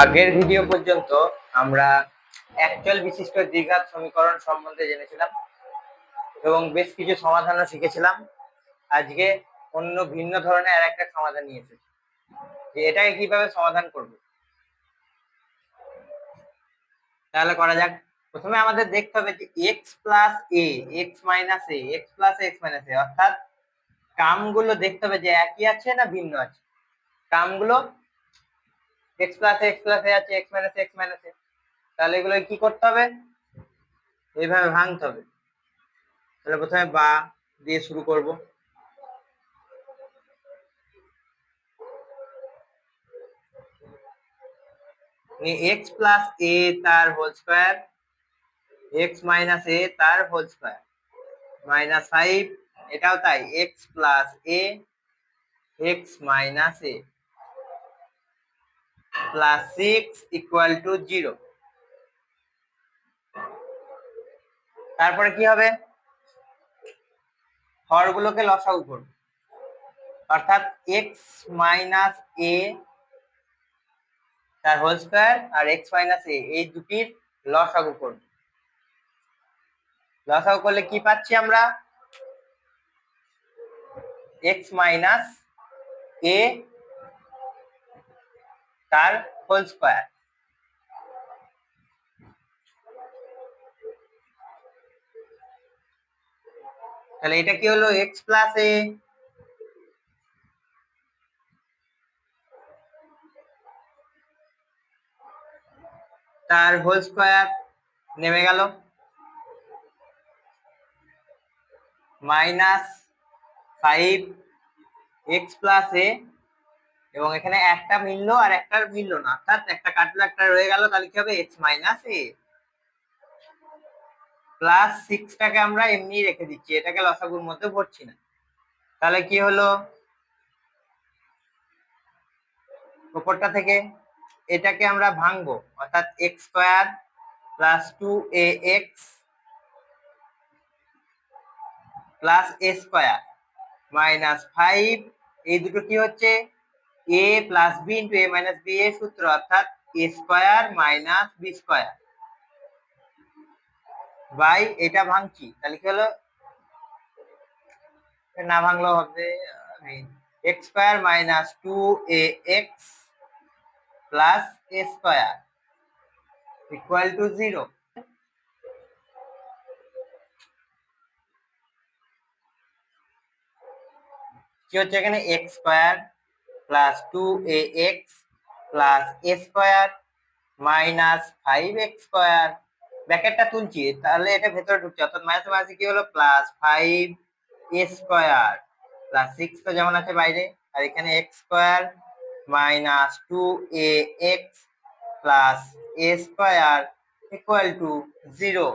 আগের ভিডিও পর্যন্ত আমরা অ্যাকচুয়াল বিশিষ্ট দ্বিঘাত সমীকরণ সম্বন্ধে জেনেছিলাম এবং বেশ কিছু সমাধানও শিখেছিলাম। আজকে অন্য ভিন্ন ধরনের আর একটা সমাধান নিয়ে এসেছি। যে এটাকে কীভাবে সমাধান করব? তাহলে করা যাক। প্রথমে আমাদের দেখতে হবে যে X plus A X minus A X plus X minus A অর্থাৎ কামগুলো দেখতে হবে যে একই আছে না ভিন্ন আছে? কামগুলো এক্স প্লাস এক্স প্লাস আছে এক্স মাইনাস এক্স মাইনাস তাহলে এগুলো কি করতে হবে? এইভাবে ভাঙতে হবে। তাহলে প্রথমে বা দিয়ে শুরু করব। এক্স প্লাস এ তার whole square X minus A তার হোল স্কোয়ার মাইনাস ফাইভ এটাও তাই। X plus A X minus A plus six equal to zero তারপরে কি হবে? হরগুলোকে লসাগু করব। অর্থাৎ এক্স মাইনাস এ তার হোল স্কোয়ার আর এক্স মাইনাস এ এই দুটির লসাগু করব। লসাগু করলে কি পাচ্ছি আমরা? এক্স মাইনাস এ তার হোল স্কোয়ার তাহলে এটা কি হলো? এক্স প্লাস এ তার হোল স্কোয়ার নেমে গেল। Minus five x plus a এবং এখানে একটা মিললো আর একটা মিললো না। অর্থাৎ একটা কাটলো, একটা রয়ে গেল, তাহলে কি হবে? এক্স মাইনাস এ প্লাস সিক্সটাকে আমরা এমনি রেখে দিচ্ছি, এটাকে লসাগুর মধ্যে ভরছি না। তাহলে কি হলো? উপরটা থেকে এটাকে আমরা ভাঙবো, অর্থাৎ x square plus two a x plus a square minus five এই দুটো কি হচ্ছে? A plus b into a minus b এর সূত্র অর্থাৎ a square minus b square by এটা ভাঙছি? তাহলে কি হলো? না ভাঙলেও হবে x square minus two a x plus a square equal to zero কি হচ্ছে এখানে? X square plus two a x plus a square minus five x square ব্র্যাকেটটা তুলছি, তাহলে এটা ভেতরে ঢুকছে, অর্থাৎ মাইনাস মাইনাস কি হলো? Plus five a square plus six তো যেমন আছে বাইরে, আর এখানে x square minus two a x plus a square equal to zero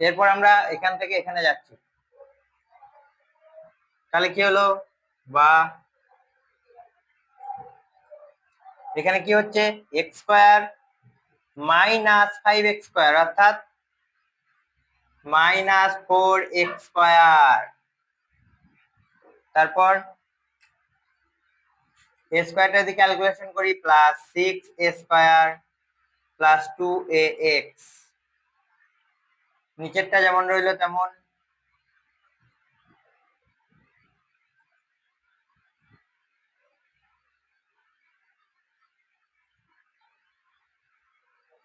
এরপর আমরা এখান থেকে এখানে যাচ্ছি। তাহলে কি হলো? বা এখানে কি হচ্ছে? X square minus five x square অর্থাৎ মাইনাস ফোর এক্স স্কোয়ার তারপর এ স্কোয়ারটা যদি ক্যালকুলেশন করি plus six a square plus two a x নিচেরটা যেমন রইল তেমন।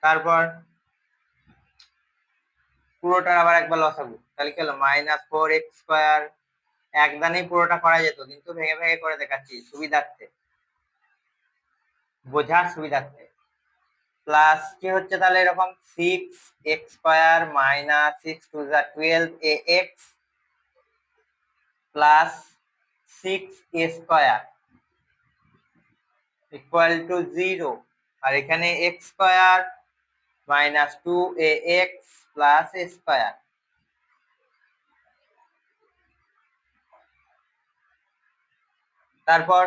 তারপর পুরোটার আবার একবার লসাগু তাহলে কি হলো? মাইনাস ফোর এক্স স্কোয়ার একদানেই পুরোটা করা যেত, কিন্তু ভেঙে ভেঙে করে দেখাচ্ছি, সুবিধার্থে। বোঝার সুবিধার্থে। প্লাস কি হচ্ছে তাহলে এরকম six x square minus six two যা twelve a x plus six a square equal to zero আর এখানে x square minus two a x plus a square তারপর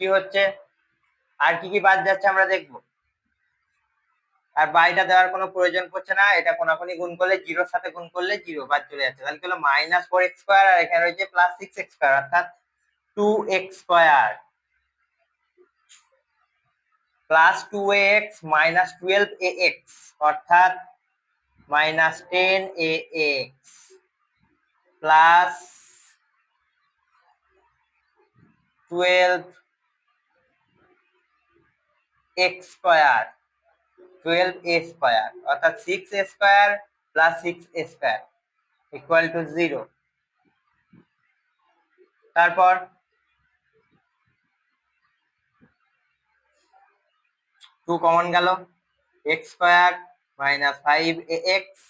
কি হচ্ছে আর কি কি বাদ যাচ্ছে আমরা দেখব। আর বাইটা দেওয়ার কোনো প্রয়োজন পড়ছে না, এটা কোনাকুনি গুণ করলে জিরোর সাথে গুণ করলে জিরো বাদ চলে যাচ্ছে। তাহলে কি হলো? মাইনাস ফোর এক্স স্কোয়ার আর এখানে রয়েছে প্লাস সিক্স এক্স স্কোয়ার অর্থাৎ two x square plus two a x minus twelve a x অর্থাৎ minus ten a x plus twelve x square twelve a square অর্থাৎ six a square plus six a square equal to zero তারপর two common গেল x square minus five a x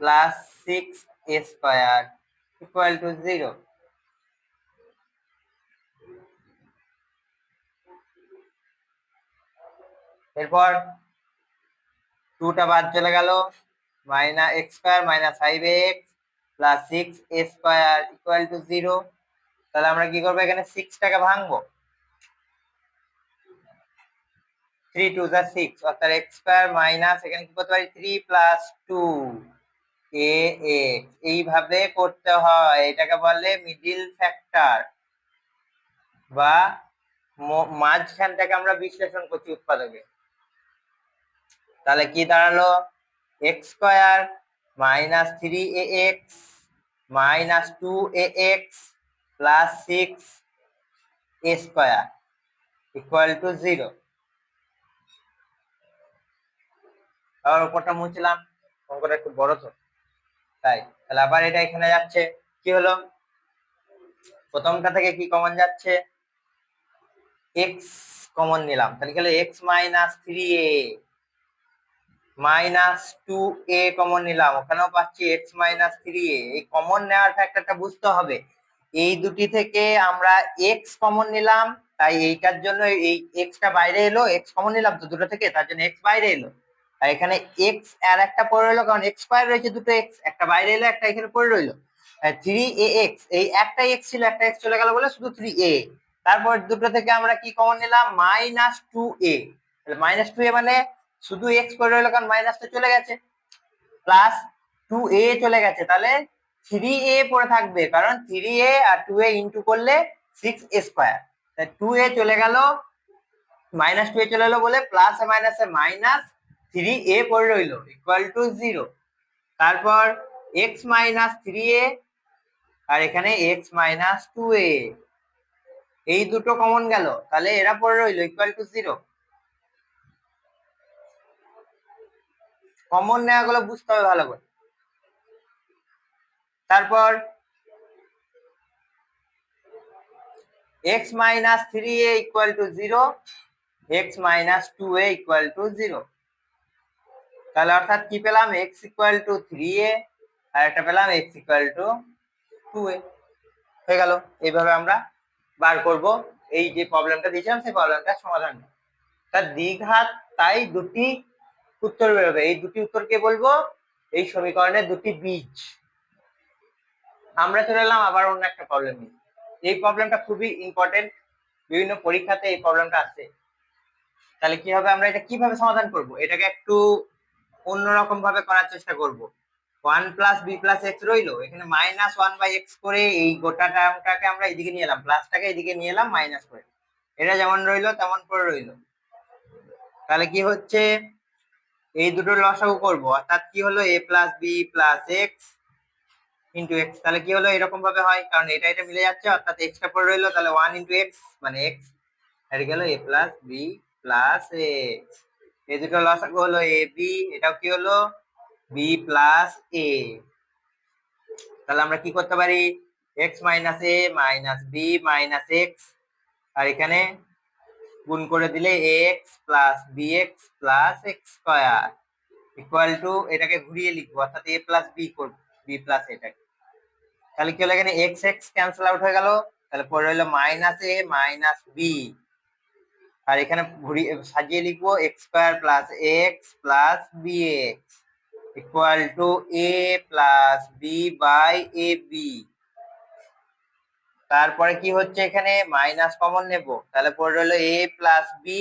plus six a square equal to zero এরপর টুটা বাদ চলে গেল। Minus x square minus five x plus six a square equal to zero তাহলে আমরা কি করব? এখানে সিক্সটাকে ভাঙবো। থ্রি টু যা সিক্স অর্থাৎ এক্স স্কোয়ার মাইনাস এখানে কি করতে পারি? Three plus two a x এইভাবে করতে হয়। এটাকে বলে মিডিল ফ্যাক্টর বা মাঝখানটাকে আমরা বিশ্লেষণ করছি উৎপাদকে। তাহলে কি দাঁড়াল? X square minus three a x minus two a x plus six a square equal to zero আবার উপরটা মুছলাম, অঙ্কটা একটু বড় তো। তাই, তাহলে আবার এটা এখানে যাচ্ছে। কি হলো? প্রথমটা থেকে কি কমন যাচ্ছে? এক্স কমন নিলাম। তাহলে গেলে x minus three a minus two a common নিলাম। ওখানেও পাচ্ছি এক্স মাইনাস থ্রি এ। এই কমন নেওয়ার ফ্যাক্টরটা বুঝতে হবে। এই দুটি থেকে আমরা এক্স কমন নিলাম, তাই এইটার জন্য এই এক্সটা বাইরে এলো এক্স কমন নিলাম তো দুটো থেকে, তার জন্য এক্স বাইরে এলো। আর এখানে এক্স আর একটা পড়ে রইল, কারণ এক্স স্কোয়ার রয়েছে দুটো এক্স একটা বাইরে এলো, একটা এখানে পড়ে রইল। থ্রি এ এক্স এই একটা এক্স ছিল, একটা এক্স চলে গেল বলে শুধু থ্রি এ। তারপর দুটো থেকে আমরা কি কমন নিলাম? Minus two a. Minus two a মানে শুধু এক্স পড়ে রইল কারণ মাইনাসটা চলে গেছে প্লাস টু এ চলে গেছে, তাহলে থ্রি এ পড়ে থাকবে, কারণ থ্রি এ আর টু এ ইন্টু করলে six a square two a চলে গেল মাইনাস টু এ চলে এলো বলে প্লাস এ মাইনাসে মাইনাস থ্রি এ পড়ে রইল ইকুয়াল টু জিরো তারপর এক্স মাইনাস থ্রি এ আর এখানে এক্স মাইনাস টু এ এই দুটো কমন গেল, তাহলে এরা পড়ে রইল ইকুয়াল টু জিরো কমন নেওয়া গুলো বুঝতে হবে ভালো করে। তারপর three a equal to zero x minus two a equal to zero তাহলে অর্থাৎ কি পেলাম? ইকুয়াল টু থ্রি এ আর একটা পেলাম ইকুয়াল টু টু এ হয়ে গেল। এইভাবে আমরা বার করব। এই যে প্রবলেমটা দিয়েছিলাম, সেই প্রবলেমটা সমাধান। তার দ্বিঘাত তাই দুটি উত্তর বেরোবে। এই দুটি উত্তরকে বলব? এই সমীকরণের দুটি বীজ। আমরা চলে এলাম আবার অন্য একটা প্রবলেম নিয়ে। এই প্রবলেমটা খুবই ইম্পর্টেন্ট বিভিন্ন পরীক্ষাতে এই প্রবলেমটা আসে তাহলে কি হবে? আমরা এটা কীভাবে সমাধান করব? এটাকে একটু অন্যরকম ভাবে করার চেষ্টা করব। One plus b plus x রইল। এখানে মাইনাস ওয়ান বাই এক্স করে এই গোটা টার্মটাকে আমরা এদিকে নিয়ে এলাম। প্লাসটাকে এদিকে নিয়ে এলাম মাইনাস করে। এটা যেমন রইল, তেমন করে রইল। তাহলে কি হচ্ছে? এই দুটো লসাগু করব। অর্থাৎ কি হলো? A plus b plus x into x তাহলে কি হলো? এরকম ভাবে হয়, কারণ এটা এটা মিলে যাচ্ছে। অর্থাৎ এক্সটা পরে রইল, তাহলে ওয়ান ইন্টু এক্স মানে এক্স এটা গেল a plus b plus x এই দুটো লসাগু হলো এ বি এটাও কি হলো? বি প্লাস এ তাহলে আমরা কি করতে পারি? X minus a minus b minus x আর এখানে গুণ করে দিলে x plus b x plus x square equal to এটাকে ঘুরিয়ে লিখব, অর্থাৎ এ প্লাস বি করব বি প্লাস এটাকে তাহলে কি হলো এখানে এক্স এক্স ক্যান্সেল আউট হয়ে গেল, তাহলে পরে হলো মাইনাস এ মাইনাস বি আর এখানে ঘুরিয়ে সাজিয়ে লিখব x square plus x plus b x equal to a plus b by a b তারপরে কি হচ্ছে এখানে? মাইনাস কমন নেব। তাহলে পড়ে রইল এ প্লাস বি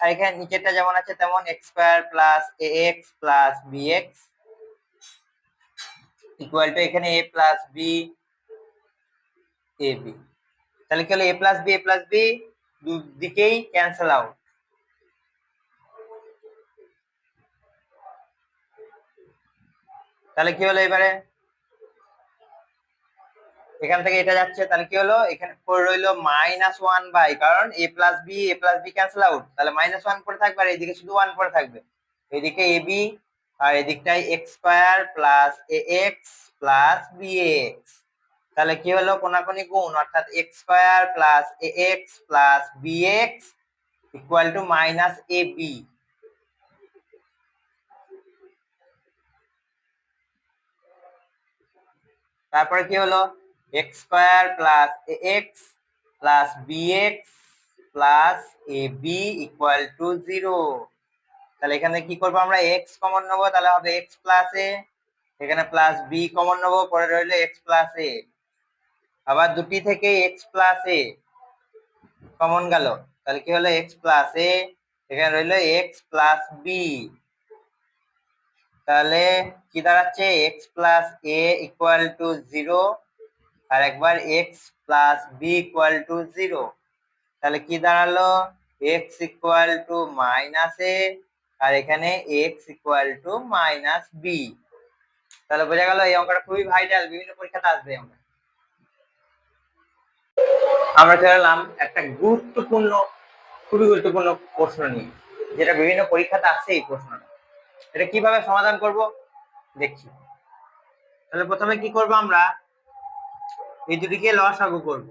আর এখানে নিচেরটা যেমন আছে তেমন x square plus a x plus b x equal to এখানে a plus b a b তাহলে কি হলো? A plus b a plus b দুদিকেই ক্যান্সেল আউট তাহলে কি হলো এবারে? এখান থেকে এটা যাচ্ছে, তাহলে কি হলো? এখানে পড়ে রইল মাইনাস ওয়ান বাই কারণ a plus b a plus b cancel out তাহলে মাইনাস ওয়ান পরে থাকবে আর এদিকে শুধু ওয়ান পরে থাকবে। এদিকে এ বি আর এদিকটাই x square plus a x plus b x তাহলে কি হলো? কোনাকুনি গুণ, অর্থাৎ x square plus a x plus b x equal to minus a b তারপরে কি হলো? X square plus a x plus b x plus a b equal to zero তাহলে এখানে কি করব আমরা? এক্স কমন নেব, তাহলে হবে এক্স প্লাস এ এখানে প্লাস বি কমন নেব, পরে রইল এক্স প্লাস এ আবার দুটি থেকে এক্স প্লাস এ কমন গেল। তাহলে কি হলো? এক্স প্লাস এ এখানে রইল এক্স প্লাস বি তাহলে কি দাঁড়াচ্ছে? X plus a equal to zero আর একবার x plus b equal to zero তাহলে কি দাঁড়াল? X equal to minus a আর এখানে x equal to minus b তাহলে বোঝা গেল এই অঙ্কটা খুবই ভাইটাল বিভিন্ন পরীক্ষাতে আসবে আমরা। আমরা চলে এলাম একটা গুরুত্বপূর্ণ, খুবই গুরুত্বপূর্ণ প্রশ্ন নিয়ে, যেটা বিভিন্ন পরীক্ষাতে আসছে এই প্রশ্নটা। এটা কীভাবে সমাধান করব? দেখছি। তাহলে প্রথমে কি করব আমরা? এই দুটিকে লসাগু করব।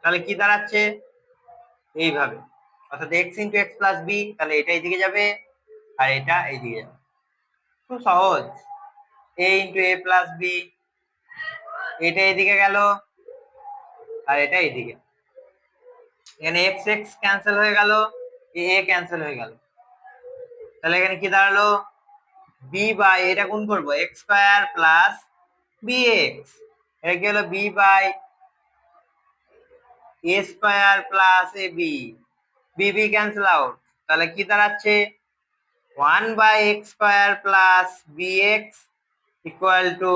তাহলে কি দাঁড়াচ্ছে? এইভাবে। অর্থাৎ x into x plus b তাহলে এটা এইদিকে যাবে আর এটা এইদিকে যাবে। খুব সহজ। A into a plus b এটা এদিকে গেল আর এটা এইদিকে। এখানে এক্স এক্স ক্যান্সেল হয়ে গেল এ এ ক্যান্সেল হয়ে গেল। তাহলে এখানে কি দাঁড়াল? বি বাই এটা গুণ করব x square plus b x এটা কি হলো b by a square plus a b b b cancel out তাহলে কি দাঁড়াচ্ছে? One by x square plus b x equal to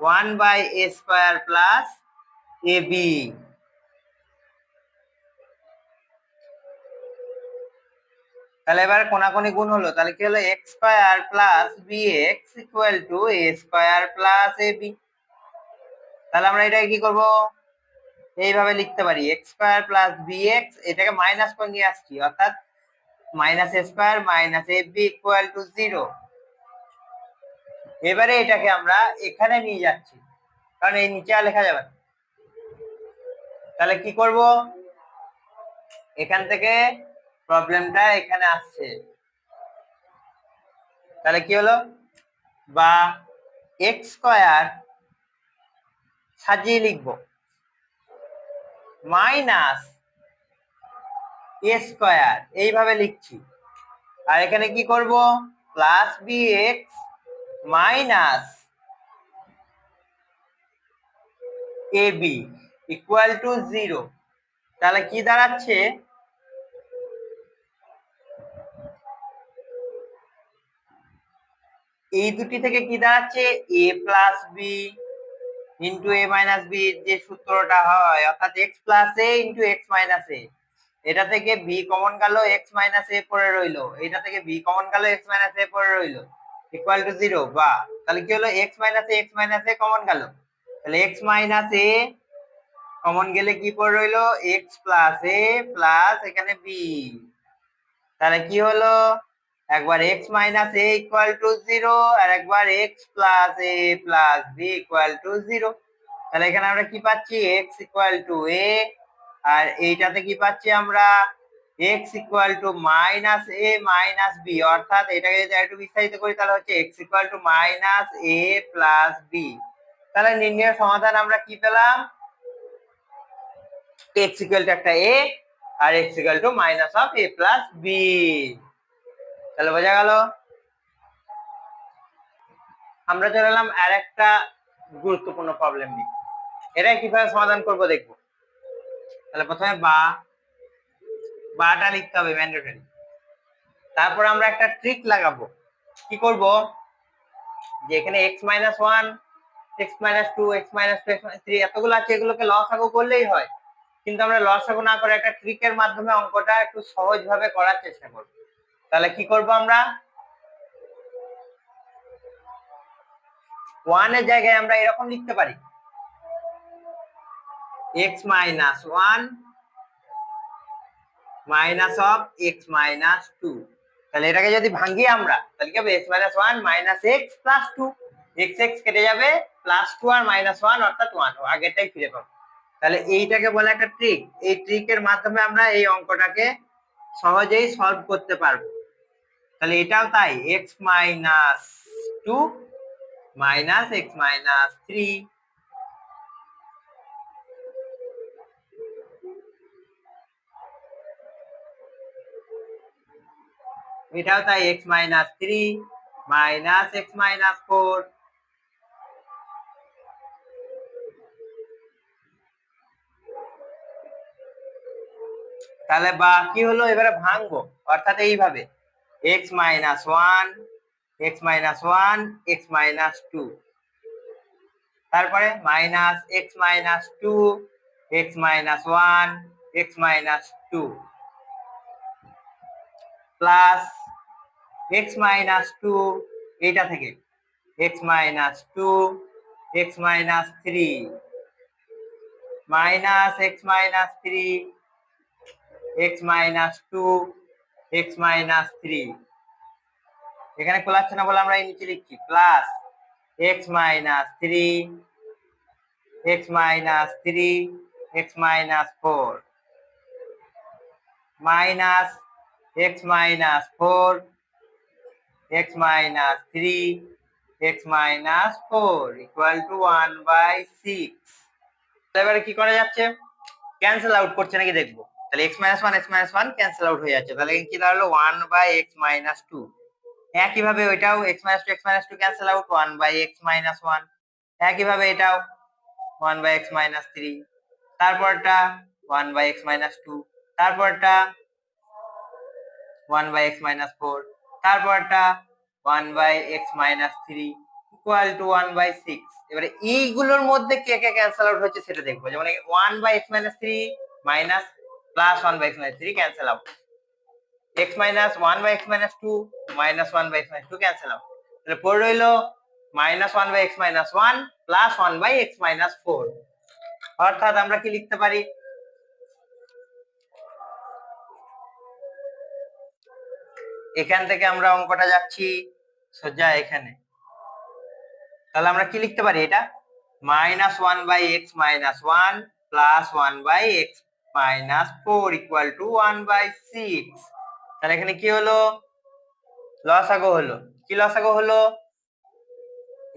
one by a square plus a b তাহলে এবার কোনাকুনি গুণ হলো, তাহলে কি হলো? X square plus b x equal to a square plus a b তাহলে আমরা এটাকে কি করব? এইভাবে লিখতে পারি x square plus b x এটাকে মাইনাস করে নিয়ে আসছি, অর্থাৎ minus square minus a b equal to zero এবারে এটাকে আমরা এখানে নিয়ে যাচ্ছি, কারণ এই নিচে আর লেখা যাবে না। তাহলে কি করব? এখান থেকে প্রবলেমটা এখানে আসছে। তাহলে কি হলো? বা এক্স স্কোয়ার সাজিয়ে লিখব। মাইনাস এ স্কোয়ার এইভাবে লিখছি। আর এখানে কি করব? Plus b x minus a b equal to zero তাহলে কি দাঁড়াচ্ছে? এই দুটি থেকে কি দাঁড়াচ্ছে? A plus b into a minus b যে সূত্রটা হয়, অর্থাৎ x plus a into x minus a এটা থেকে বি কমন গেল এক্স মাইনাস এ পড়ে রইল। এটা থেকে বি কমন গেল এক্স মাইনাস এ পড়ে রইল। ইকুয়াল টু জিরো বা। তাহলে কি হলো? X minus a x minus a common গেল। তাহলে এক্স মাইনাস এ কমন গেলে কি পড়ে রইল? এক্স প্লাস এ প্লাস এখানে বি তাহলে কি হলো? একবার x minus a equal to zero আর একবার x plus a plus b equal to zero তাহলে এখানে আমরা কি পাচ্ছি? এক্স ইকুয়াল টু এ আর এইটাতে কি পাচ্ছি আমরা? X equal to minus a minus b অর্থাৎ এটাকে যদি একটু বিস্তারিত করি, তাহলে হচ্ছে x equal to minus a plus b তাহলে নির্ণয় সমাধান আমরা কি পেলাম? এক্স ইকুয়াল টু একটা a R x equal to minus of a plus b তাহলে বোঝা গেল? আমরা চলে এলাম আর একটা গুরুত্বপূর্ণ প্রবলেম নিয়ে। এটা কীভাবে সমাধান করব দেখব। তাহলে প্রথমে বা, বাটা লিখতে হবে ম্যান্ডেটরি তারপর আমরা একটা ট্রিক লাগাবো। কি করব? যে এখানে x minus one x minus two x minus two x three এতগুলো আছে, এগুলোকে লসাগু করলেই হয়। কিন্তু আমরা লসাগু না করে একটা ট্রিকের মাধ্যমে অঙ্কটা একটু সহজভাবে করার চেষ্টা করব। তাহলে কি করব আমরা? ওয়ানের জায়গায় আমরা এরকম লিখতে পারি। X minus one minus of x minus two তাহলে এটাকে যদি ভাঙি আমরা, তাহলে কি হবে? X minus one minus x plus two x x কেটে যাবে প্লাস টু আর মাইনাস ওয়ান অর্থাৎ ওয়ান আগেরটাই ফিরে পাবো। তাহলে এইটাকে বলে একটা ট্রিক এই ট্রিকের মাধ্যমে আমরা এই অঙ্কটাকে সহজেই সলভ করতে পারব। তাহলে এটাও তাই x minus two minus x minus three এটাও তাই x minus three minus x minus four তাহলে বা কি হলো? এবারে ভাঙবো, অর্থাৎ এইভাবে। X minus one x minus one x minus two তারপরে minus x minus two x minus one x minus two plus x minus two এইটা থেকে x minus two x minus three minus x minus three x minus two x minus three এখানে খোলা খোলাচ্ছে না বলে আমরা এই নিচে লিখছি। Plus x minus three x minus three x minus four minus x minus 4 x minus 3 x minus 4 equal to 1 by 6 এবারে কি করা যাচ্ছে? ক্যান্সেল আউট করছে নাকি দেখব। তাহলে x minus 1 x minus 1 cancel out হয়ে যাচ্ছে তাহলে কি দাঁড়াল 1 by x minus 2 একইভাবে ওইটাও x minus 2 x minus 2 cancel out 1 by x minus 1 একইভাবে এটাও 1 by x minus 3 তারপরটা 1 by x minus 2 তারপরটা 1 by x minus 4 তারপরটা 1 by x minus 3 equal to 1 by 6 এবারে এইগুলোর মধ্যে কে কে ক্যান্সেল আউট হচ্ছে সেটা দেখব যেমন 1 by x minus 3 minus plus 1 by x minus 3 cancel out x minus 1 by x minus 2 minus 1 by x minus 2 cancel out তাহলে পড়ে রইল, minus 1 by x minus 1 plus 1 by x minus 4 অর্থাৎ আমরা কি লিখতে পারি? এখান থেকে আমরা অঙ্কটা যাচ্ছি, সোজা এখানে। তাহলে আমরা কি লিখতে পারি এটা? Minus one by x minus one plus one by x minus four equal to one by six তাহলে এখানে কি হলো? লসাগো হলো। কি লসাগো হলো?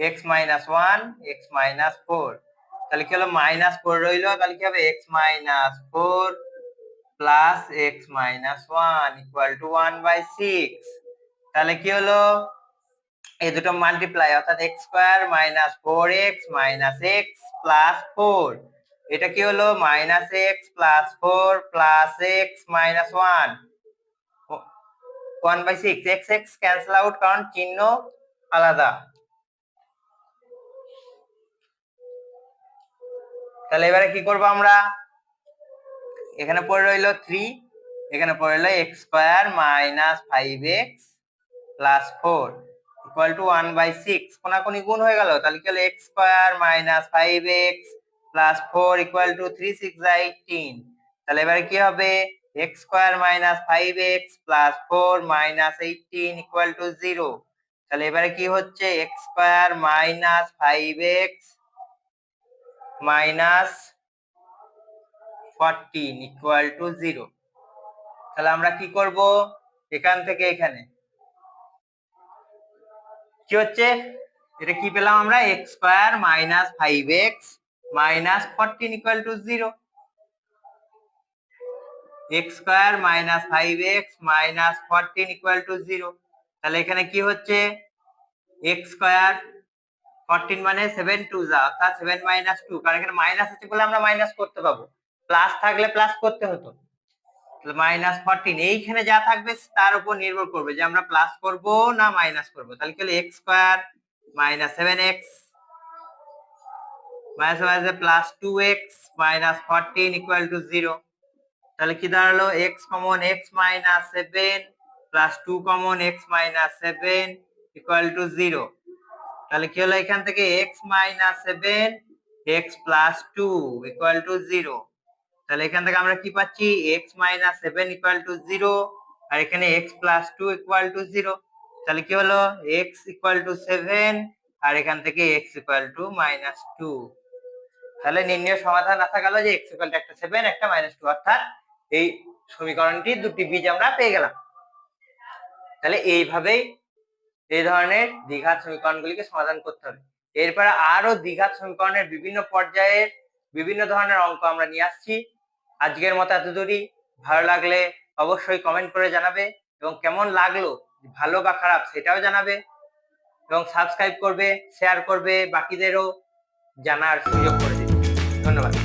X minus one x minus four তাহলে কি হলো? মাইনাস ফোর রইল। তাহলে কি হবে? X minus four plus x minus one equal to one by six তাহলে কি হলো? এই দুটো মাল্টিপ্লাই অর্থাৎ x square minus four x minus x plus four এটা কি হলো? Minus x plus four plus x minus one one by six x x cancel out কারণ চিহ্ন আলাদা। তাহলে এবারে কি করব আমরা? এখানে পড়ে রইল থ্রি এখানে পড়ে রইল x square minus five x plus four equal to one by six কোনাকুনি গুণ হয়ে গেল, তাহলে কি হলো? X square minus five x plus four equal to three six eighteen তাহলে এবারে কি হবে? X square minus five x plus four minus eighteen equal to zero তাহলে এবারে কি হচ্ছে? X square minus five x minus fourteen equal to zero তাহলে আমরা কি করব? এখান থেকে এখানে। কি হচ্ছে? এটা কি পেলাম আমরা? X square minus five x fourteen equal to zero x square minus five x minus fourteen equal to zero তাহলে এখানে কি হচ্ছে? এক্স স্কোয়ার ফোরটিন মানে সেভেন টু যা, অর্থাৎ সেভেন মাইনাস টু কারণ এখানে মাইনাস আছে বলে আমরা মাইনাস করতে পাবো। প্লাস থাকলে প্লাস করতে হতো। মাইনাস ফোরটিন এইখানে যা থাকবে, তার উপর নির্ভর করবে যে আমরা প্লাস করব না মাইনাস করব। তাহলে কি হলো? X square minus seven x minus minus plus two x minus fourteen equal to zero তাহলে কি দাঁড়াল? X common x minus seven plus two common x minus seven equal to zero তাহলে কি হলো এখান থেকে? X minus seven x plus two equal to zero তাহলে এখান থেকে আমরা কি পাচ্ছি? X minus seven equal to zero আর এখানে x plus two equal to zero তাহলে কি হলো? এক্স ইকুয়াল টু সেভেন আর এখান থেকে x equal to minus two তাহলে নির্ণয় সমাধান আসা গেল যে এক্স ইকুয়াল একটা সেভেন একটা মাইনাস টু অর্থাৎ এই সমীকরণটি দুটি বীজ আমরা পেয়ে গেলাম। তাহলে এইভাবেই এই ধরনের দ্বিঘাত সমীকরণগুলিকে সমাধান করতে হবে। এরপরে আরও দ্বিঘাত সমীকরণের বিভিন্ন পর্যায়ের বিভিন্ন ধরনের অঙ্ক আমরা নিয়ে আসছি। আজকের মতো এতদূরই। ভালো লাগলে অবশ্যই কমেন্ট করে জানাবে এবং কেমন লাগল, ভালো বা খারাপ সেটাও জানাবে এবং সাবস্ক্রাইব করবে শেয়ার করবে বাকিদেরও জানার সুযোগ করে ধন্যবাদ